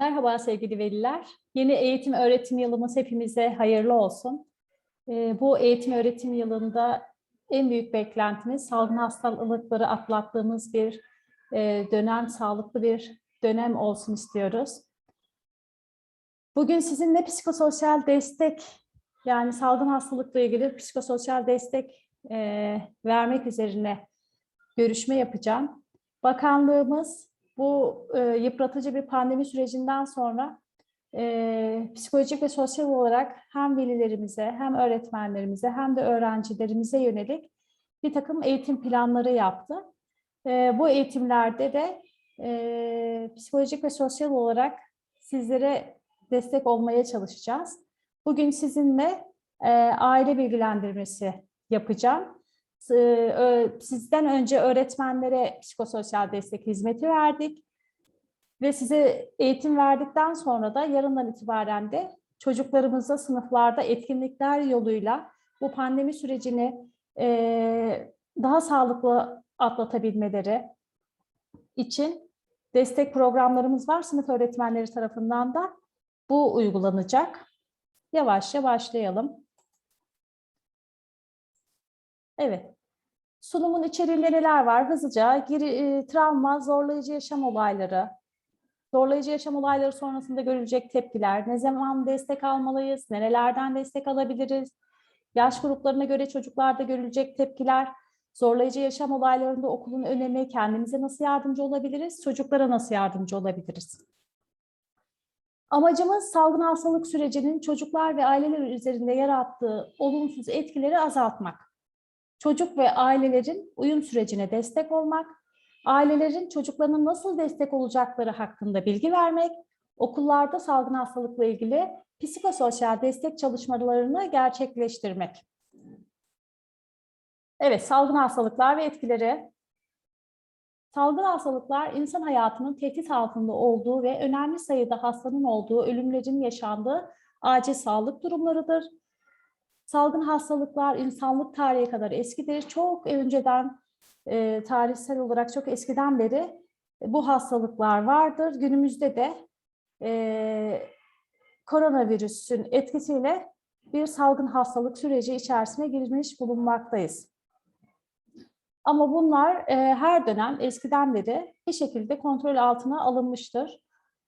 Merhaba sevgili veliler. Yeni eğitim öğretim yılımız hepimize hayırlı olsun. Ee, Bu eğitim öğretim yılında en büyük beklentimiz salgın hastalıkları atlattığımız bir e, dönem, sağlıklı bir dönem olsun istiyoruz. Bugün sizinle psikososyal destek, yani salgın hastalıkla ilgili psikososyal destek e, vermek üzerine görüşme yapacağım. Bakanlığımız bu e, yıpratıcı bir pandemi sürecinden sonra e, psikolojik ve sosyal olarak hem velilerimize hem öğretmenlerimize hem de öğrencilerimize yönelik bir takım eğitim planları yaptı. E, bu eğitimlerde de e, psikolojik ve sosyal olarak sizlere destek olmaya çalışacağız. Bugün sizinle e, aile bilgilendirmesi yapacağım. Ee, Sizden önce öğretmenlere psikososyal destek hizmeti verdik ve size eğitim verdikten sonra da yarından itibaren de çocuklarımıza sınıflarda etkinlikler yoluyla bu pandemi sürecini e, daha sağlıklı atlatabilmeleri için destek programlarımız var. Sınıf öğretmenleri tarafından da bu uygulanacak. Yavaşça başlayalım. Evet. Sunumun içeriğinde neler var? Hızlıca giri, e, travma, zorlayıcı yaşam olayları, zorlayıcı yaşam olayları sonrasında görülecek tepkiler, ne zaman destek almalıyız, nerelerden destek alabiliriz, yaş gruplarına göre çocuklarda görülecek tepkiler, zorlayıcı yaşam olaylarında okulun önemi, kendimize nasıl yardımcı olabiliriz, çocuklara nasıl yardımcı olabiliriz? Amacımız salgın hastalık sürecinin çocuklar ve aileler üzerinde yarattığı olumsuz etkileri azaltmak çocuk ve ailelerin uyum sürecine destek olmak, ailelerin çocuklarına nasıl destek olacakları hakkında bilgi vermek, okullarda salgın hastalıkla ilgili psikososyal destek çalışmalarını gerçekleştirmek. Evet, salgın hastalıklar ve etkileri. Salgın hastalıklar insan hayatının tehdit altında olduğu ve önemli sayıda hastanın olduğu, ölümlerin yaşandığı acil sağlık durumlarıdır. Salgın hastalıklar insanlık tarihi kadar eskidir. Çok önceden e, tarihsel olarak çok eskiden beri bu hastalıklar vardır. Günümüzde de e, koronavirüsün etkisiyle bir salgın hastalık süreci içerisine girmiş bulunmaktayız. Ama bunlar e, her dönem eskiden beri bir şekilde kontrol altına alınmıştır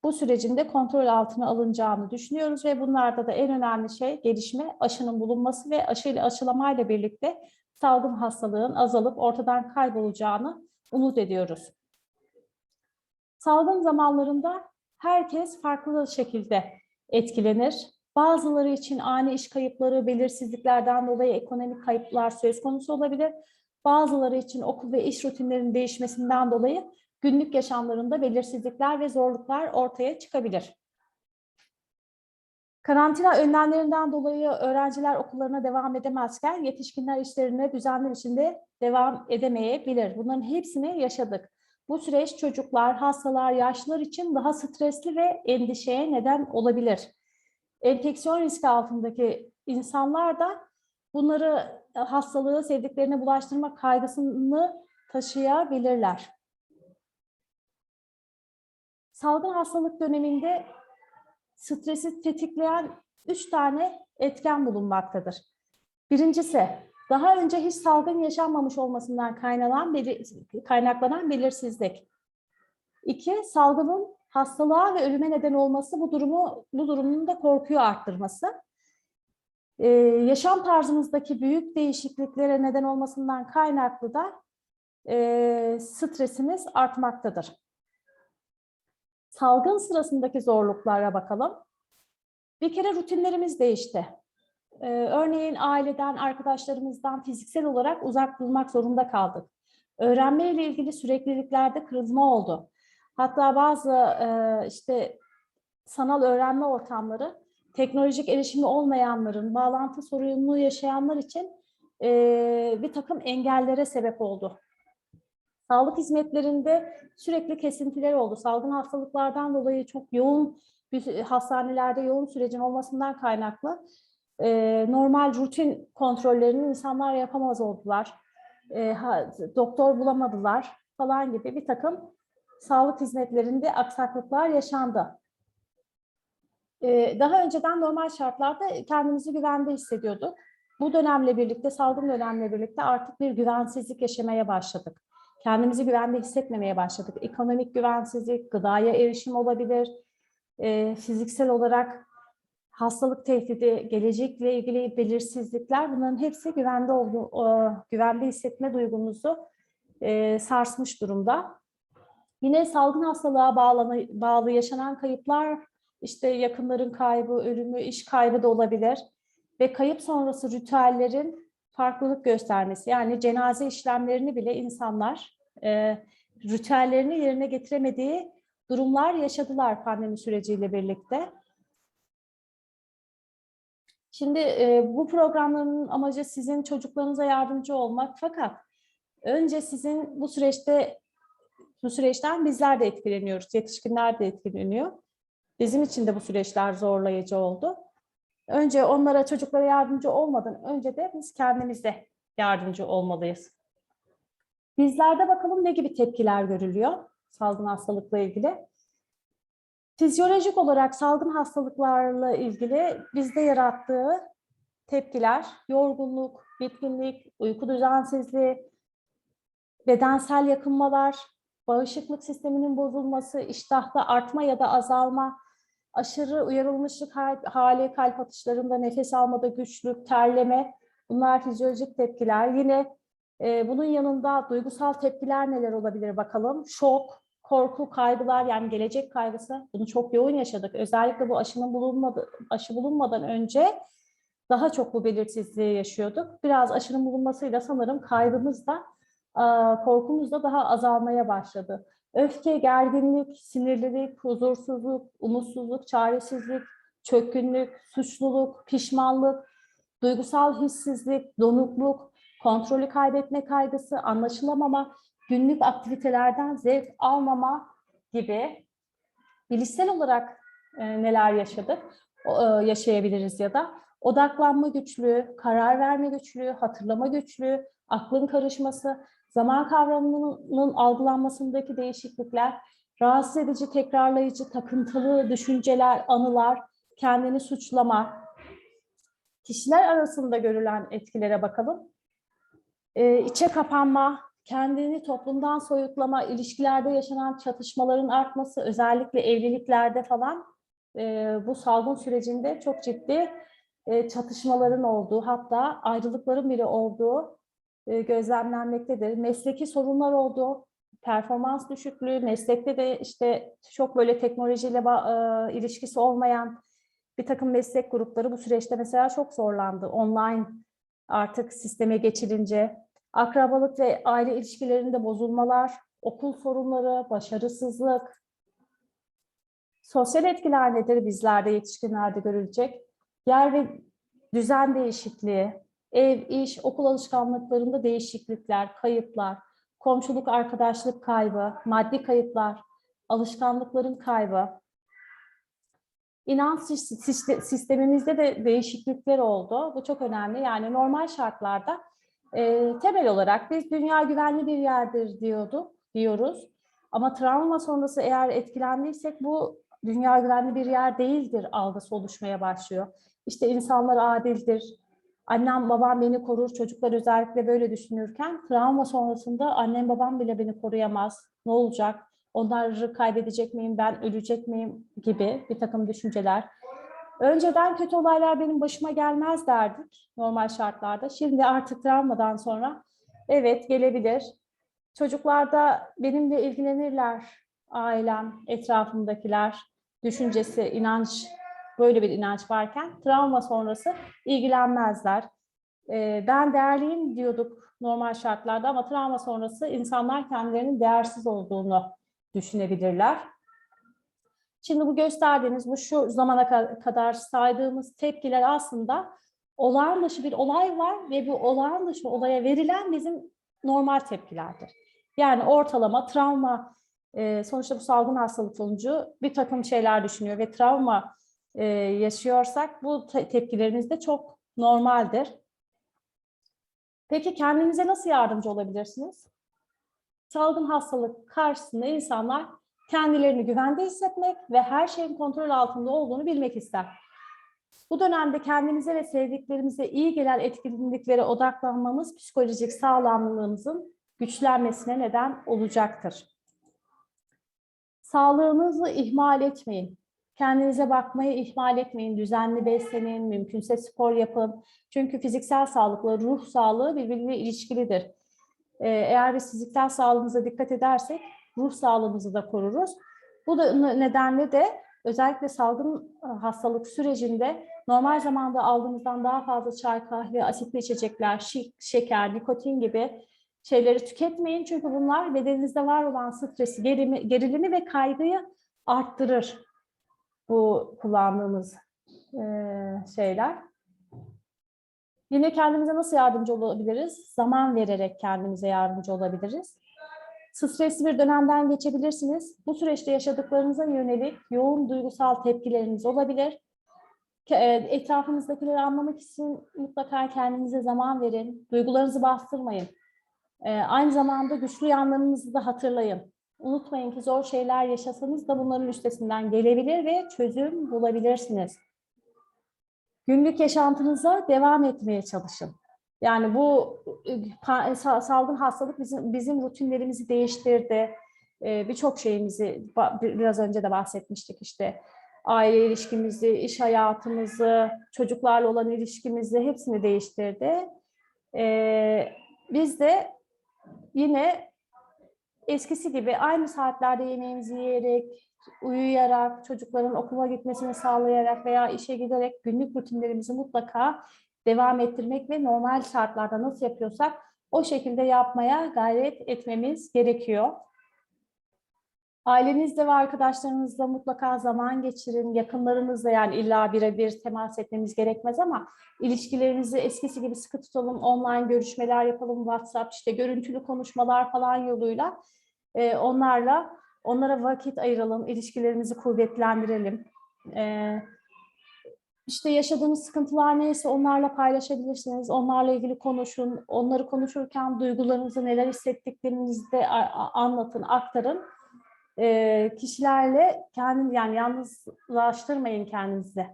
bu sürecin de kontrol altına alınacağını düşünüyoruz ve bunlarda da en önemli şey gelişme aşının bulunması ve aşıyla aşılamayla birlikte salgın hastalığın azalıp ortadan kaybolacağını umut ediyoruz. Salgın zamanlarında herkes farklı şekilde etkilenir. Bazıları için ani iş kayıpları, belirsizliklerden dolayı ekonomik kayıplar söz konusu olabilir. Bazıları için okul ve iş rutinlerinin değişmesinden dolayı günlük yaşamlarında belirsizlikler ve zorluklar ortaya çıkabilir. Karantina önlemlerinden dolayı öğrenciler okullarına devam edemezken yetişkinler işlerine düzenli biçimde devam edemeyebilir. Bunların hepsini yaşadık. Bu süreç çocuklar, hastalar, yaşlılar için daha stresli ve endişeye neden olabilir. Enfeksiyon riski altındaki insanlar da bunları hastalığı sevdiklerine bulaştırma kaygısını taşıyabilirler. Salgın hastalık döneminde stresi tetikleyen üç tane etken bulunmaktadır. Birincisi, daha önce hiç salgın yaşanmamış olmasından kaynaklanan, belir kaynaklanan belirsizlik. İki, salgının hastalığa ve ölüme neden olması bu durumu bu durumun da korkuyu arttırması. Ee, yaşam tarzımızdaki büyük değişikliklere neden olmasından kaynaklı da e, stresimiz artmaktadır. Salgın sırasındaki zorluklara bakalım. Bir kere rutinlerimiz değişti. Ee, örneğin aileden, arkadaşlarımızdan fiziksel olarak uzak durmak zorunda kaldık. Öğrenme ile ilgili sürekliliklerde kırılma oldu. Hatta bazı e, işte sanal öğrenme ortamları teknolojik erişimi olmayanların, bağlantı sorununu yaşayanlar için e, bir takım engellere sebep oldu. Sağlık hizmetlerinde sürekli kesintiler oldu. Salgın hastalıklardan dolayı çok yoğun hastanelerde yoğun sürecin olmasından kaynaklı e, normal rutin kontrollerini insanlar yapamaz oldular. E, ha, doktor bulamadılar falan gibi bir takım sağlık hizmetlerinde aksaklıklar yaşandı. Ee, Daha önceden normal şartlarda kendimizi güvende hissediyorduk. Bu dönemle birlikte, salgın dönemle birlikte artık bir güvensizlik yaşamaya başladık. Kendimizi güvende hissetmemeye başladık. Ekonomik güvensizlik, gıdaya erişim olabilir, e, fiziksel olarak hastalık tehdidi, gelecekle ilgili belirsizlikler bunların hepsi güvende olduğu, e, güvende hissetme duygumuzu e, sarsmış durumda. Yine salgın hastalığa bağlanı, bağlı yaşanan kayıplar, işte yakınların kaybı, ölümü, iş kaybı da olabilir ve kayıp sonrası ritüellerin farklılık göstermesi. Yani cenaze işlemlerini bile insanlar e, ritüellerini yerine getiremediği durumlar yaşadılar pandemi süreciyle birlikte. Şimdi e, bu programların amacı sizin çocuklarınıza yardımcı olmak fakat önce sizin bu süreçte bu süreçten bizler de etkileniyoruz, yetişkinler de etkileniyor. Bizim için de bu süreçler zorlayıcı oldu. Önce onlara, çocuklara yardımcı olmadan önce de biz kendimize yardımcı olmalıyız. Bizlerde bakalım ne gibi tepkiler görülüyor salgın hastalıkla ilgili. Fizyolojik olarak salgın hastalıklarla ilgili bizde yarattığı tepkiler, yorgunluk, bitkinlik, uyku düzensizliği, bedensel yakınmalar, bağışıklık sisteminin bozulması, iştahta artma ya da azalma, aşırı uyarılmışlık hal- hali, kalp atışlarında nefes almada güçlük, terleme, bunlar fizyolojik tepkiler. Yine e, bunun yanında duygusal tepkiler neler olabilir bakalım. Şok, korku, kaygılar yani gelecek kaygısı bunu çok yoğun yaşadık. Özellikle bu aşının bulunmadı, aşı bulunmadan önce daha çok bu belirsizliği yaşıyorduk. Biraz aşının bulunmasıyla sanırım kaygımız da korkumuz da daha azalmaya başladı. Öfke, gerginlik, sinirlilik, huzursuzluk, umutsuzluk, çaresizlik, çökkünlük, suçluluk, pişmanlık, duygusal hissizlik, donukluk, kontrolü kaybetme kaygısı, anlaşılamama, günlük aktivitelerden zevk almama gibi bilişsel olarak e, neler yaşadık, e, yaşayabiliriz ya da odaklanma güçlüğü, karar verme güçlüğü, hatırlama güçlüğü, aklın karışması, zaman kavramının algılanmasındaki değişiklikler, rahatsız edici, tekrarlayıcı, takıntılı düşünceler, anılar, kendini suçlama, kişiler arasında görülen etkilere bakalım. Ee, içe kapanma, kendini toplumdan soyutlama, ilişkilerde yaşanan çatışmaların artması, özellikle evliliklerde falan e, bu salgın sürecinde çok ciddi e, çatışmaların olduğu, hatta ayrılıkların bile olduğu e, gözlemlenmektedir. Mesleki sorunlar oldu, performans düşüklüğü, meslekte de işte çok böyle teknolojiyle e, ilişkisi olmayan bir takım meslek grupları bu süreçte mesela çok zorlandı. Online artık sisteme geçilince, akrabalık ve aile ilişkilerinde bozulmalar, okul sorunları, başarısızlık, sosyal etkiler nedir bizlerde, yetişkinlerde görülecek? Yer ve düzen değişikliği, ev, iş, okul alışkanlıklarında değişiklikler, kayıplar, komşuluk, arkadaşlık kaybı, maddi kayıplar, alışkanlıkların kaybı. İnanç siste- sistemimizde de değişiklikler oldu. Bu çok önemli. Yani normal şartlarda e, temel olarak biz dünya güvenli bir yerdir diyorduk, diyoruz. Ama travma sonrası eğer etkilendiysek bu dünya güvenli bir yer değildir algısı oluşmaya başlıyor. İşte insanlar adildir, annem babam beni korur, çocuklar özellikle böyle düşünürken travma sonrasında annem babam bile beni koruyamaz, ne olacak, onları kaybedecek miyim, ben ölecek miyim? Gibi bir takım düşünceler. Önceden kötü olaylar benim başıma gelmez derdik normal şartlarda. Şimdi artık travmadan sonra evet gelebilir. Çocuklar da benimle ilgilenirler, ailem, etrafımdakiler, düşüncesi, inanç, böyle bir inanç varken travma sonrası ilgilenmezler. Ee, ben değerliyim diyorduk normal şartlarda ama travma sonrası insanlar kendilerinin değersiz olduğunu düşünebilirler. Şimdi bu gösterdiğimiz, bu şu zamana ka- kadar saydığımız tepkiler aslında olağan dışı bir olay var ve bu olağan dışı olaya verilen bizim normal tepkilerdir. Yani ortalama travma, e, sonuçta bu salgın hastalık sonucu bir takım şeyler düşünüyor ve travma e, yaşıyorsak bu te- tepkilerimiz de çok normaldir. Peki kendinize nasıl yardımcı olabilirsiniz? Salgın hastalık karşısında insanlar kendilerini güvende hissetmek ve her şeyin kontrol altında olduğunu bilmek ister. Bu dönemde kendimize ve sevdiklerimize iyi gelen etkinliklere odaklanmamız psikolojik sağlamlığımızın güçlenmesine neden olacaktır. Sağlığınızı ihmal etmeyin. Kendinize bakmayı ihmal etmeyin. Düzenli beslenin, mümkünse spor yapın. Çünkü fiziksel sağlıkla ruh sağlığı birbiriyle ilişkilidir. Ee, Eğer biz fiziksel sağlığımıza dikkat edersek ruh sağlığımızı da koruruz. Bu da nedenle de özellikle salgın e, hastalık sürecinde normal zamanda aldığımızdan daha fazla çay, kahve, asitli içecekler, şeker, nikotin gibi şeyleri tüketmeyin. Çünkü bunlar bedeninizde var olan stresi, gerilimi ve kaygıyı arttırır bu kullandığımız e, şeyler. Yine kendimize nasıl yardımcı olabiliriz? Zaman vererek kendimize yardımcı olabiliriz. Stresli bir dönemden geçebilirsiniz. Bu süreçte yaşadıklarınıza yönelik yoğun duygusal tepkileriniz olabilir. E, Etrafınızdakileri anlamak için mutlaka kendinize zaman verin. Duygularınızı bastırmayın. E, Aynı zamanda güçlü yanlarınızı da hatırlayın. Unutmayın ki zor şeyler yaşasanız da bunların üstesinden gelebilir ve çözüm bulabilirsiniz. Günlük yaşantınıza devam etmeye çalışın. Yani bu e, sa- salgın hastalık bizim bizim rutinlerimizi değiştirdi. Ee, Birçok şeyimizi biraz önce de bahsetmiştik işte aile ilişkimizi, iş hayatımızı, çocuklarla olan ilişkimizi hepsini değiştirdi. Biz de yine eskisi gibi aynı saatlerde yemeğimizi yiyerek, uyuyarak, çocukların okula gitmesini sağlayarak veya işe giderek günlük rutinlerimizi mutlaka devam ettirmek ve normal şartlarda nasıl yapıyorsak o şekilde yapmaya gayret etmemiz gerekiyor. Ailenizle ve arkadaşlarınızla mutlaka zaman geçirin. Yakınlarınızla yani illa birebir temas etmemiz gerekmez ama ilişkilerimizi eskisi gibi sıkı tutalım. Online görüşmeler yapalım. WhatsApp işte görüntülü konuşmalar falan yoluyla e, onlarla onlara vakit ayıralım. ilişkilerimizi kuvvetlendirelim. E, işte yaşadığınız sıkıntılar neyse onlarla paylaşabilirsiniz. Onlarla ilgili konuşun. Onları konuşurken duygularınızı neler hissettiklerinizi de anlatın, aktarın. Kişilerle kendini yani yalnızlaştırmayın kendinizi.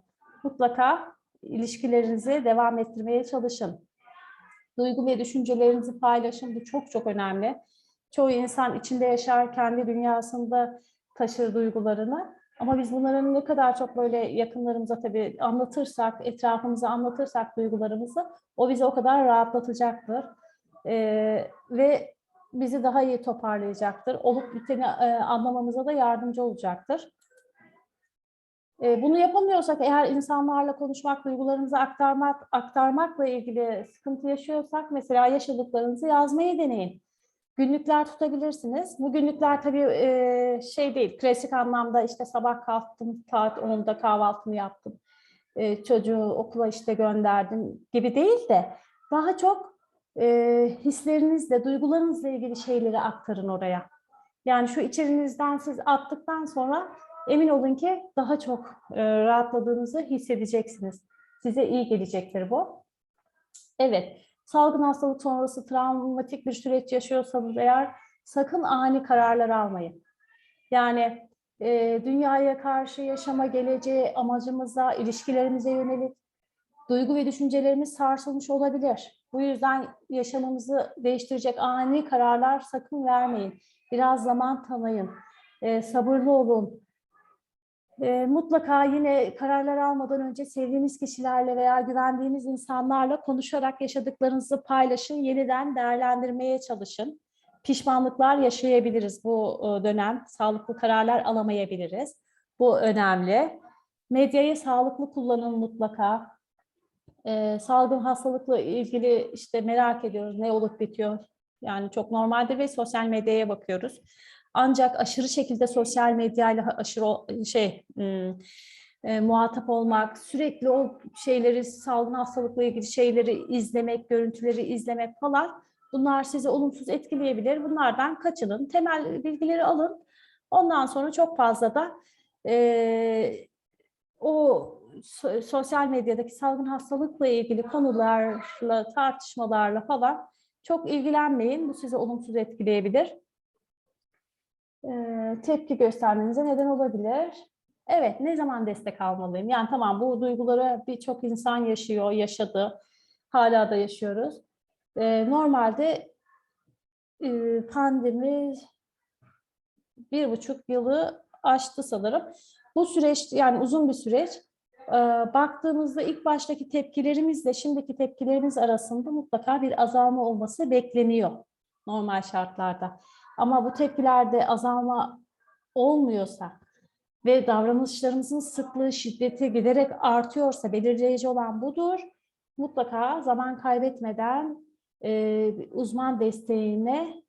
Mutlaka ilişkilerinizi devam ettirmeye çalışın. Duygu ve düşüncelerinizi paylaşın. Bu çok çok önemli. Çoğu insan içinde yaşar, kendi dünyasında taşır duygularını. Ama biz bunların ne kadar çok böyle yakınlarımıza tabii anlatırsak, etrafımıza anlatırsak duygularımızı, o bizi o kadar rahatlatacaktır. Ee, ve bizi daha iyi toparlayacaktır. Olup biteni e, anlamamıza da yardımcı olacaktır. E, bunu yapamıyorsak, eğer insanlarla konuşmak, duygularımızı aktarmak, aktarmakla ilgili sıkıntı yaşıyorsak, mesela yaşadıklarınızı yazmayı deneyin. Günlükler tutabilirsiniz. Bu günlükler tabii e, şey değil, klasik anlamda işte sabah kalktım, saat 10'da kahvaltımı yaptım, e, çocuğu okula işte gönderdim gibi değil de daha çok e, hislerinizle, duygularınızla ilgili şeyleri aktarın oraya. Yani şu içerinizden siz attıktan sonra emin olun ki daha çok e, rahatladığınızı hissedeceksiniz. Size iyi gelecektir bu. Evet, salgın hastalık sonrası travmatik bir süreç yaşıyorsanız eğer sakın ani kararlar almayın. Yani e, dünyaya karşı yaşama geleceği amacımıza, ilişkilerimize yönelik duygu ve düşüncelerimiz sarsılmış olabilir. Bu yüzden yaşamımızı değiştirecek ani kararlar sakın vermeyin. Biraz zaman tanıyın, e, sabırlı olun. E, mutlaka yine kararlar almadan önce sevdiğiniz kişilerle veya güvendiğiniz insanlarla konuşarak yaşadıklarınızı paylaşın, yeniden değerlendirmeye çalışın. Pişmanlıklar yaşayabiliriz bu e, dönem, sağlıklı kararlar alamayabiliriz. Bu önemli. Medyayı sağlıklı kullanın mutlaka e, salgın hastalıkla ilgili işte merak ediyoruz ne olup bitiyor. Yani çok normaldir ve sosyal medyaya bakıyoruz. Ancak aşırı şekilde sosyal medyayla aşırı şey e, muhatap olmak, sürekli o şeyleri salgın hastalıkla ilgili şeyleri izlemek, görüntüleri izlemek falan bunlar sizi olumsuz etkileyebilir. Bunlardan kaçının, temel bilgileri alın. Ondan sonra çok fazla da e, o so- sosyal medyadaki salgın hastalıkla ilgili konularla, tartışmalarla falan çok ilgilenmeyin. Bu sizi olumsuz etkileyebilir. e, tepki göstermenize neden olabilir. Evet, ne zaman destek almalıyım? Yani tamam bu duyguları birçok insan yaşıyor, yaşadı. Hala da yaşıyoruz. E, normalde e, pandemi bir buçuk yılı aştı sanırım. Bu süreç yani uzun bir süreç. Ee, baktığımızda ilk baştaki tepkilerimizle şimdiki tepkilerimiz arasında mutlaka bir azalma olması bekleniyor normal şartlarda. Ama bu tepkilerde azalma olmuyorsa ve davranışlarımızın sıklığı, şiddeti giderek artıyorsa belirleyici olan budur. Mutlaka zaman kaybetmeden e, uzman desteğine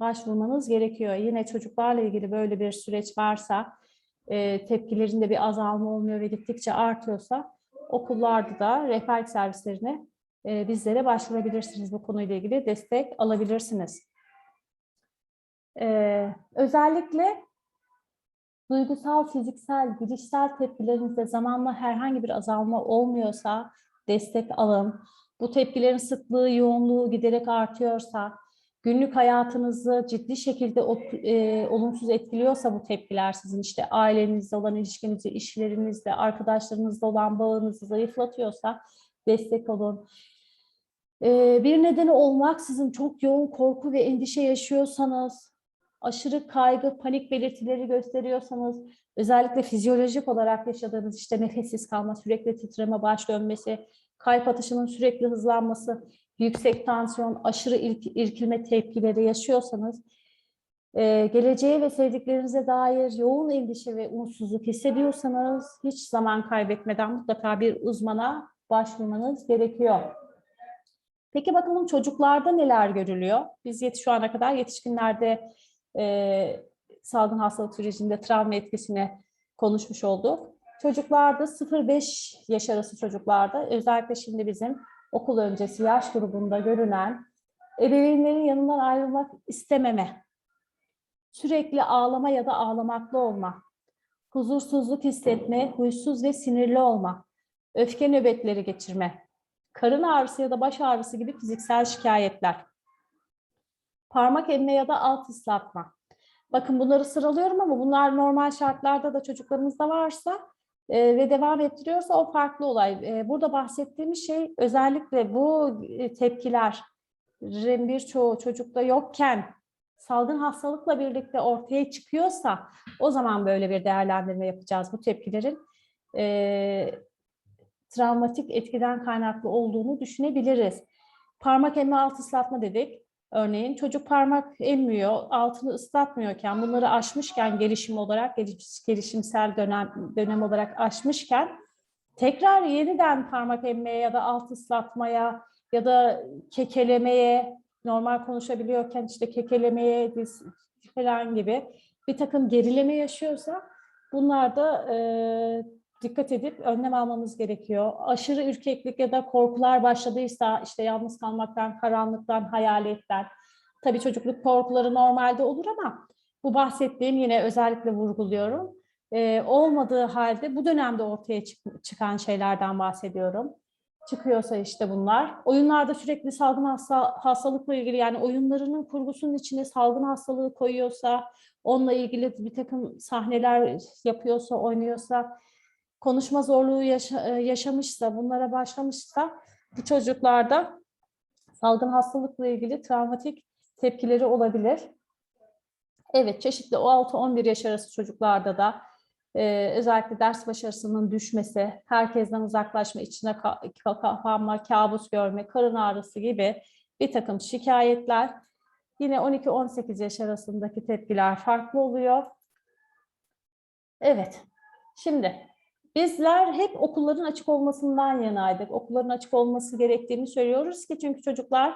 başvurmanız gerekiyor. Yine çocuklarla ilgili böyle bir süreç varsa, e, tepkilerinde bir azalma olmuyor ve gittikçe artıyorsa okullarda da rehberlik servislerine e, bizlere başvurabilirsiniz. Bu konuyla ilgili destek alabilirsiniz. E, özellikle duygusal, fiziksel, bilişsel tepkilerinizde zamanla herhangi bir azalma olmuyorsa destek alın. Bu tepkilerin sıklığı, yoğunluğu giderek artıyorsa, günlük hayatınızı ciddi şekilde e, olumsuz etkiliyorsa bu tepkiler sizin işte ailenizle olan ilişkinizi, işlerinizle, arkadaşlarınızla olan bağınızı zayıflatıyorsa destek olun. E, bir nedeni olmaksızın çok yoğun korku ve endişe yaşıyorsanız, aşırı kaygı, panik belirtileri gösteriyorsanız, özellikle fizyolojik olarak yaşadığınız işte nefessiz kalma, sürekli titreme, baş dönmesi, kalp atışının sürekli hızlanması, yüksek tansiyon, aşırı irk, irkilme tepkileri yaşıyorsanız, e, geleceğe ve sevdiklerinize dair yoğun endişe ve umutsuzluk hissediyorsanız hiç zaman kaybetmeden mutlaka bir uzmana başvurmanız gerekiyor. Peki bakalım çocuklarda neler görülüyor? Biz yet şu ana kadar yetişkinlerde e, salgın hastalık sürecinde travma etkisini konuşmuş olduk. Çocuklarda 0-5 yaş arası çocuklarda özellikle şimdi bizim okul öncesi yaş grubunda görünen ebeveynlerin yanından ayrılmak istememe, sürekli ağlama ya da ağlamaklı olma, huzursuzluk hissetme, huysuz ve sinirli olma, öfke nöbetleri geçirme, karın ağrısı ya da baş ağrısı gibi fiziksel şikayetler, parmak emme ya da alt ıslatma. Bakın bunları sıralıyorum ama bunlar normal şartlarda da çocuklarımızda varsa e, ve devam ettiriyorsa o farklı olay. E, burada bahsettiğimiz şey özellikle bu tepkilerin birçoğu çocukta yokken salgın hastalıkla birlikte ortaya çıkıyorsa o zaman böyle bir değerlendirme yapacağız bu tepkilerin e, travmatik etkiden kaynaklı olduğunu düşünebiliriz. Parmak emme alt ıslatma dedik. Örneğin çocuk parmak emmiyor, altını ıslatmıyorken, bunları aşmışken gelişim olarak, gelişimsel dönem, dönem olarak aşmışken tekrar yeniden parmak emmeye ya da alt ıslatmaya ya da kekelemeye, normal konuşabiliyorken işte kekelemeye falan gibi bir takım gerileme yaşıyorsa bunlar da e, dikkat edip önlem almamız gerekiyor. Aşırı ürkeklik ya da korkular başladıysa işte yalnız kalmaktan, karanlıktan, hayaletten. Tabii çocukluk korkuları normalde olur ama bu bahsettiğim yine özellikle vurguluyorum. Ee, olmadığı halde bu dönemde ortaya çık çıkan şeylerden bahsediyorum. Çıkıyorsa işte bunlar. Oyunlarda sürekli salgın hasta hastalıkla ilgili yani oyunlarının kurgusunun içine salgın hastalığı koyuyorsa, onunla ilgili bir takım sahneler yapıyorsa, oynuyorsa, konuşma zorluğu yaşa, e, yaşamışsa, bunlara başlamışsa bu çocuklarda salgın hastalıkla ilgili travmatik tepkileri olabilir. Evet, çeşitli o 6-11 yaş arası çocuklarda da e, özellikle ders başarısının düşmesi, herkesten uzaklaşma, içine kapanma, kabus görme, karın ağrısı gibi bir takım şikayetler. Yine 12-18 yaş arasındaki tepkiler farklı oluyor. Evet, şimdi Bizler hep okulların açık olmasından yanaydık. Okulların açık olması gerektiğini söylüyoruz ki çünkü çocuklar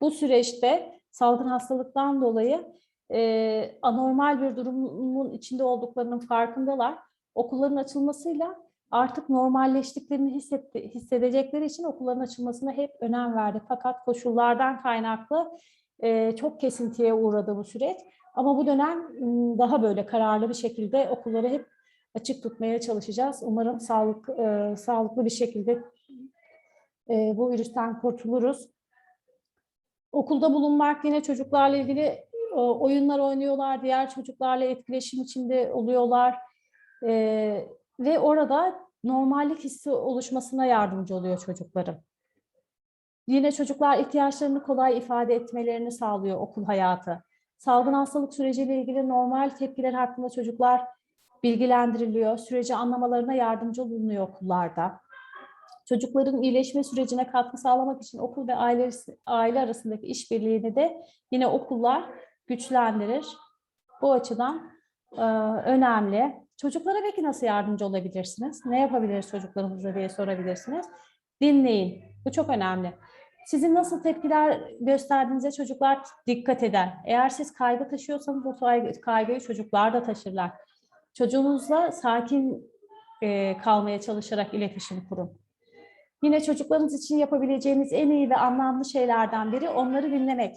bu süreçte salgın hastalıktan dolayı e, anormal bir durumun içinde olduklarının farkındalar. Okulların açılmasıyla artık normalleştiklerini hissetti, hissedecekleri için okulların açılmasına hep önem verdi. Fakat koşullardan kaynaklı e, çok kesintiye uğradı bu süreç. Ama bu dönem daha böyle kararlı bir şekilde okulları hep açık tutmaya çalışacağız. Umarım sağlık e, sağlıklı bir şekilde e, bu virüsten kurtuluruz. Okulda bulunmak yine çocuklarla ilgili o- oyunlar oynuyorlar, diğer çocuklarla etkileşim içinde oluyorlar. Ee, ve orada normallik hissi oluşmasına yardımcı oluyor çocukların. Yine çocuklar ihtiyaçlarını kolay ifade etmelerini sağlıyor okul hayatı. Salgın hastalık süreciyle ilgili normal tepkiler hakkında çocuklar bilgilendiriliyor. Süreci anlamalarına yardımcı olunuyor okullarda. Çocukların iyileşme sürecine katkı sağlamak için okul ve aile, aile arasındaki işbirliğini de yine okullar güçlendirir. Bu açıdan e, önemli. Çocuklara peki nasıl yardımcı olabilirsiniz? Ne yapabiliriz çocuklarımıza diye sorabilirsiniz. Dinleyin. Bu çok önemli. Sizin nasıl tepkiler gösterdiğinize çocuklar dikkat eder. Eğer siz kaygı taşıyorsanız kaygı- kaygıyı çocuklar da taşırlar. Çocuğunuzla sakin e, kalmaya çalışarak iletişim kurun. Yine çocuklarınız için yapabileceğiniz en iyi ve anlamlı şeylerden biri onları dinlemek.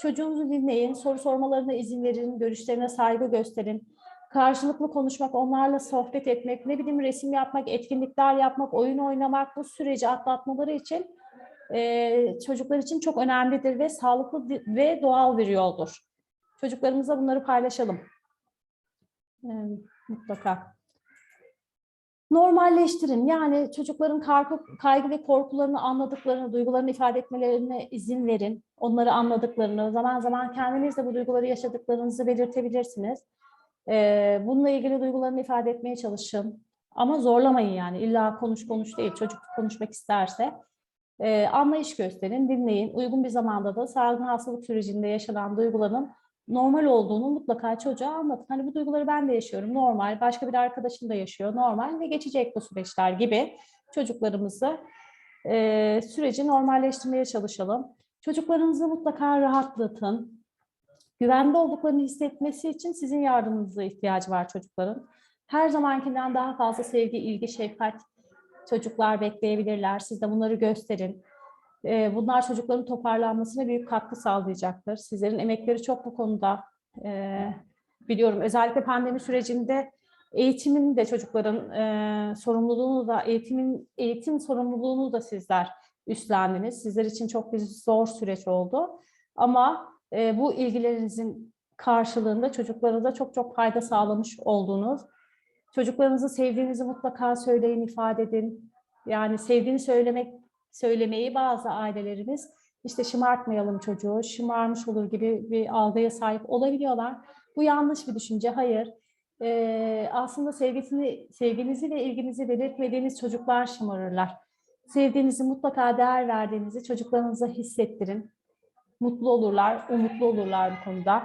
Çocuğunuzu dinleyin, soru sormalarına izin verin, görüşlerine saygı gösterin. Karşılıklı konuşmak, onlarla sohbet etmek, ne bileyim resim yapmak, etkinlikler yapmak, oyun oynamak bu süreci atlatmaları için e, çocuklar için çok önemlidir ve sağlıklı ve doğal bir yoldur. Çocuklarımızla bunları paylaşalım. E, mutlaka. Normalleştirin. Yani çocukların kaygı, kaygı ve korkularını anladıklarını, duygularını ifade etmelerine izin verin. Onları anladıklarını, zaman zaman kendiniz de bu duyguları yaşadıklarınızı belirtebilirsiniz. Ee, bununla ilgili duygularını ifade etmeye çalışın. Ama zorlamayın yani. İlla konuş konuş değil. Çocuk konuşmak isterse. Ee, anlayış gösterin, dinleyin. Uygun bir zamanda da salgın hastalık sürecinde yaşanan duyguların normal olduğunu mutlaka çocuğa anlatın. Hani bu duyguları ben de yaşıyorum, normal. Başka bir arkadaşım da yaşıyor, normal ve geçecek bu süreçler gibi çocuklarımızı e, süreci normalleştirmeye çalışalım. Çocuklarınızı mutlaka rahatlatın. Güvende olduklarını hissetmesi için sizin yardımınıza ihtiyacı var çocukların. Her zamankinden daha fazla sevgi, ilgi, şefkat çocuklar bekleyebilirler. Siz de bunları gösterin. Ee, Bunlar çocukların toparlanmasına büyük katkı sağlayacaktır. Sizlerin emekleri çok bu konuda e, biliyorum. Özellikle pandemi sürecinde eğitimin de çocukların e, sorumluluğunu da eğitimin eğitim sorumluluğunu da sizler üstlendiniz. Sizler için çok bir zor süreç oldu. Ama e, bu ilgilerinizin karşılığında çocuklarınıza çok çok fayda sağlamış olduğunuz. Çocuklarınızı sevdiğinizi mutlaka söyleyin, ifade edin. Yani sevdiğini söylemek söylemeyi bazı ailelerimiz işte şımartmayalım çocuğu, şımarmış olur gibi bir algıya sahip olabiliyorlar. Bu yanlış bir düşünce. Hayır. Ee, aslında sevgisini, sevginizi ve ilginizi belirtmediğiniz çocuklar şımarırlar. Sevdiğinizi mutlaka değer verdiğinizi çocuklarınıza hissettirin. Mutlu olurlar, umutlu olurlar bu konuda.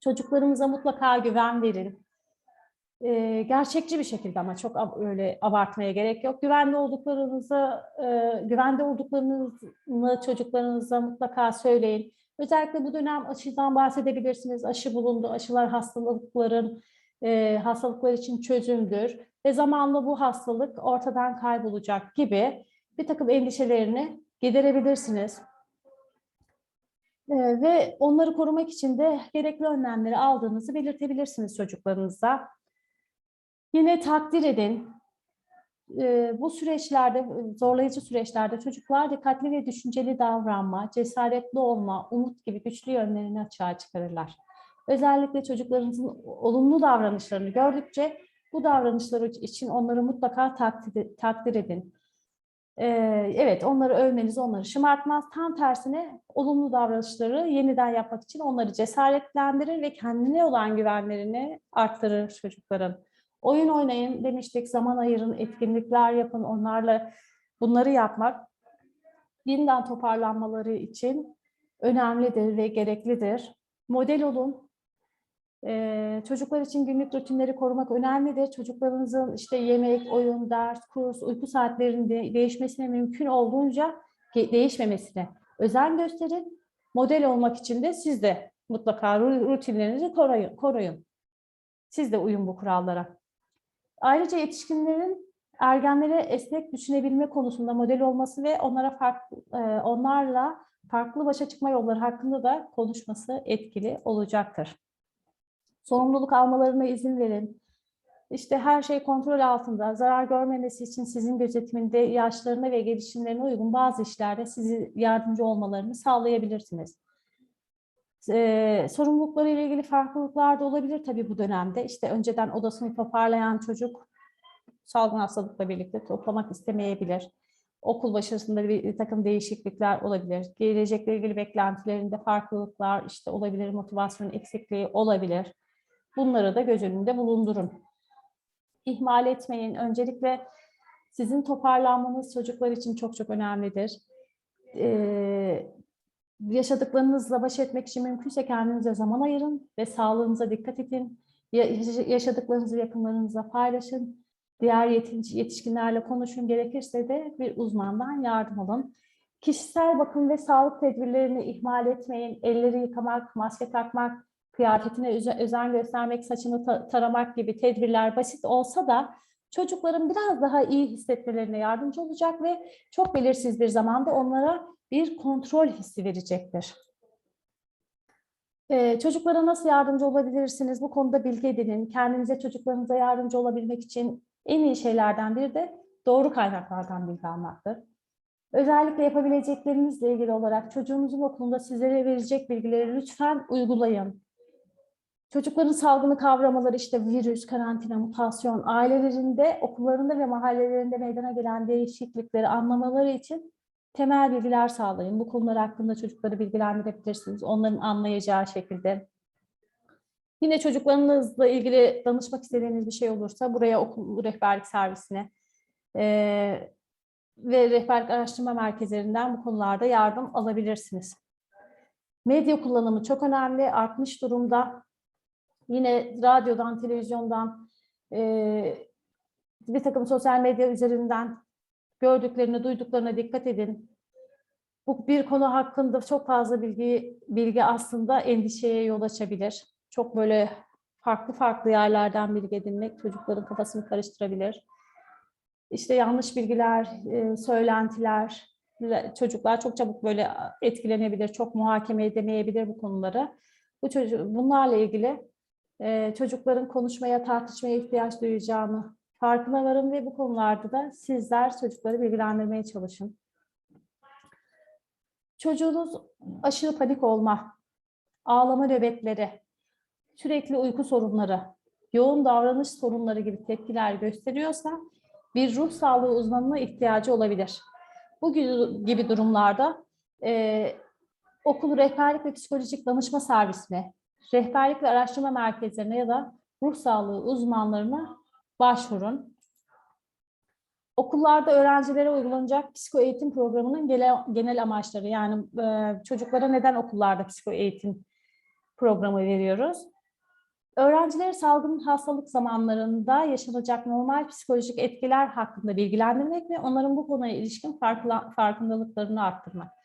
Çocuklarımıza mutlaka güven verin. Ee, gerçekçi bir şekilde ama çok ab- öyle abartmaya gerek yok. Güvende olduklarınızı, e, güvende olduklarınızı çocuklarınıza mutlaka söyleyin. Özellikle bu dönem aşıdan bahsedebilirsiniz. Aşı bulundu, aşılar hastalıkların, e, hastalıklar için çözümdür ve zamanla bu hastalık ortadan kaybolacak gibi bir takım endişelerini giderebilirsiniz. E, ve onları korumak için de gerekli önlemleri aldığınızı belirtebilirsiniz çocuklarınıza. Yine takdir edin. Ee, bu süreçlerde, zorlayıcı süreçlerde çocuklar dikkatli ve düşünceli davranma, cesaretli olma, umut gibi güçlü yönlerini açığa çıkarırlar. Özellikle çocuklarınızın olumlu davranışlarını gördükçe bu davranışları için onları mutlaka takdir, takdir edin. Ee, evet, onları övmeniz onları şımartmaz. Tam tersine olumlu davranışları yeniden yapmak için onları cesaretlendirir ve kendine olan güvenlerini arttırır çocukların. Oyun oynayın demiştik, zaman ayırın, etkinlikler yapın, onlarla bunları yapmak yeniden toparlanmaları için önemlidir ve gereklidir. Model olun. Ee, çocuklar için günlük rutinleri korumak önemlidir. Çocuklarınızın işte yemek, oyun, ders, kurs, uyku saatlerinin de- değişmesine mümkün olduğunca değişmemesine özen gösterin. Model olmak için de siz de mutlaka ru- rutinlerinizi koruyun. Siz de uyun bu kurallara. Ayrıca yetişkinlerin ergenlere esnek düşünebilme konusunda model olması ve onlara farklı, e, onlarla farklı başa çıkma yolları hakkında da konuşması etkili olacaktır. Sorumluluk almalarına izin verin. İşte her şey kontrol altında. Zarar görmemesi için sizin gözetiminde yaşlarına ve gelişimlerine uygun bazı işlerde sizi yardımcı olmalarını sağlayabilirsiniz. Ee, sorumlulukları ile ilgili farklılıklar da olabilir tabii bu dönemde. İşte önceden odasını toparlayan çocuk salgın hastalıkla birlikte toplamak istemeyebilir. Okul başarısında bir takım değişiklikler olabilir. Gelecekle ilgili beklentilerinde farklılıklar işte olabilir, motivasyon eksikliği olabilir. Bunları da göz önünde bulundurun. İhmal etmeyin. Öncelikle sizin toparlanmanız çocuklar için çok çok önemlidir. Ee, yaşadıklarınızla baş etmek için mümkünse kendinize zaman ayırın ve sağlığınıza dikkat edin. Ya- Yaşadıklarınızı yakınlarınızla paylaşın. Diğer yetiş- yetişkinlerle konuşun. Gerekirse de bir uzmandan yardım alın. Kişisel bakım ve sağlık tedbirlerini ihmal etmeyin. Elleri yıkamak, maske takmak, kıyafetine öze- özen göstermek, saçını ta- taramak gibi tedbirler basit olsa da çocukların biraz daha iyi hissetmelerine yardımcı olacak ve çok belirsiz bir zamanda onlara bir kontrol hissi verecektir. Ee, çocuklara nasıl yardımcı olabilirsiniz? Bu konuda bilgi edinin. Kendinize çocuklarınıza yardımcı olabilmek için en iyi şeylerden biri de doğru kaynaklardan bilgi almaktır. Özellikle yapabileceklerinizle ilgili olarak çocuğunuzun okulunda sizlere verecek bilgileri lütfen uygulayın. Çocukların salgını kavramaları işte virüs, karantina, mutasyon, ailelerinde, okullarında ve mahallelerinde meydana gelen değişiklikleri anlamaları için temel bilgiler sağlayın. Bu konular hakkında çocukları bilgilendirebilirsiniz. Onların anlayacağı şekilde. Yine çocuklarınızla ilgili danışmak istediğiniz bir şey olursa buraya okul rehberlik servisine eee, ve rehberlik araştırma merkezlerinden bu konularda yardım alabilirsiniz. Medya kullanımı çok önemli, artmış durumda. Yine radyodan, televizyondan, eee, bir takım sosyal medya üzerinden gördüklerine, duyduklarına dikkat edin. Bu bir konu hakkında çok fazla bilgi bilgi aslında endişeye yol açabilir. Çok böyle farklı farklı yerlerden bilgi edinmek çocukların kafasını karıştırabilir. İşte yanlış bilgiler, e, söylentiler, çocuklar çok çabuk böyle etkilenebilir, çok muhakeme edemeyebilir bu konuları. Bu çocuk, bunlarla ilgili e, çocukların konuşmaya, tartışmaya ihtiyaç duyacağını farkına varın ve bu konularda da sizler çocukları bilgilendirmeye çalışın. Çocuğunuz aşırı panik olma, ağlama nöbetleri, sürekli uyku sorunları, yoğun davranış sorunları gibi tepkiler gösteriyorsa bir ruh sağlığı uzmanına ihtiyacı olabilir. Bu gibi- durumlarda e, okul rehberlik ve psikolojik danışma servisine, rehberlik ve araştırma merkezlerine ya da ruh sağlığı uzmanlarına başvurun. Okullarda öğrencilere uygulanacak psiko eğitim programının genel, amaçları yani e, çocuklara neden okullarda psiko eğitim programı veriyoruz? Öğrencileri salgın hastalık zamanlarında yaşanacak normal psikolojik etkiler hakkında bilgilendirmek ve onların bu konuya ilişkin farkındalıklarını arttırmak.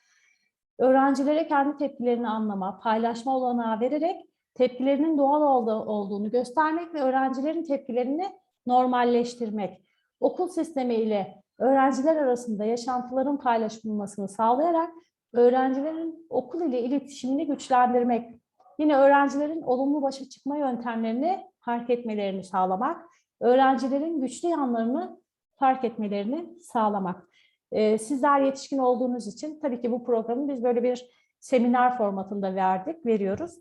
Öğrencilere kendi tepkilerini anlama, paylaşma olanağı vererek tepkilerinin doğal oldu- olduğunu göstermek ve öğrencilerin tepkilerini normalleştirmek. Okul sistemi ile öğrenciler arasında yaşantıların paylaşılmasını sağlayarak öğrencilerin okul ile iletişimini güçlendirmek. Yine öğrencilerin olumlu başa çıkma yöntemlerini fark etmelerini sağlamak. Öğrencilerin güçlü yanlarını fark etmelerini sağlamak. Ee, sizler yetişkin olduğunuz için tabii ki bu programı biz böyle bir seminer formatında verdik, veriyoruz.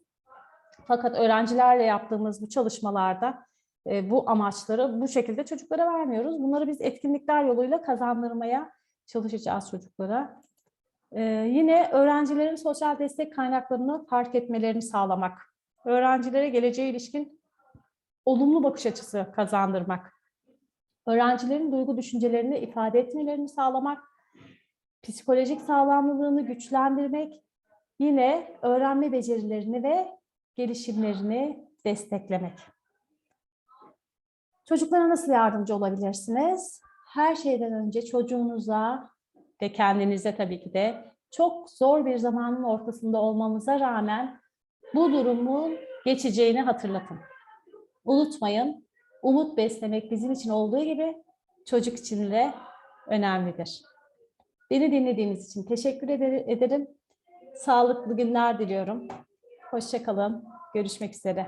Fakat öğrencilerle yaptığımız bu çalışmalarda e, bu amaçları bu şekilde çocuklara vermiyoruz. Bunları biz etkinlikler yoluyla kazandırmaya çalışacağız çocuklara. E, yine öğrencilerin sosyal destek kaynaklarını fark etmelerini sağlamak. Öğrencilere geleceğe ilişkin olumlu bakış açısı kazandırmak. Öğrencilerin duygu düşüncelerini ifade etmelerini sağlamak. Psikolojik sağlamlılığını güçlendirmek. Yine öğrenme becerilerini ve gelişimlerini desteklemek. Çocuklara nasıl yardımcı olabilirsiniz? Her şeyden önce çocuğunuza ve kendinize tabii ki de çok zor bir zamanın ortasında olmamıza rağmen bu durumun geçeceğini hatırlatın. Unutmayın, umut beslemek bizim için olduğu gibi çocuk için de önemlidir. Beni dinlediğiniz için teşekkür eder- ederim. Sağlıklı günler diliyorum. Hoşça kalın. Görüşmek üzere.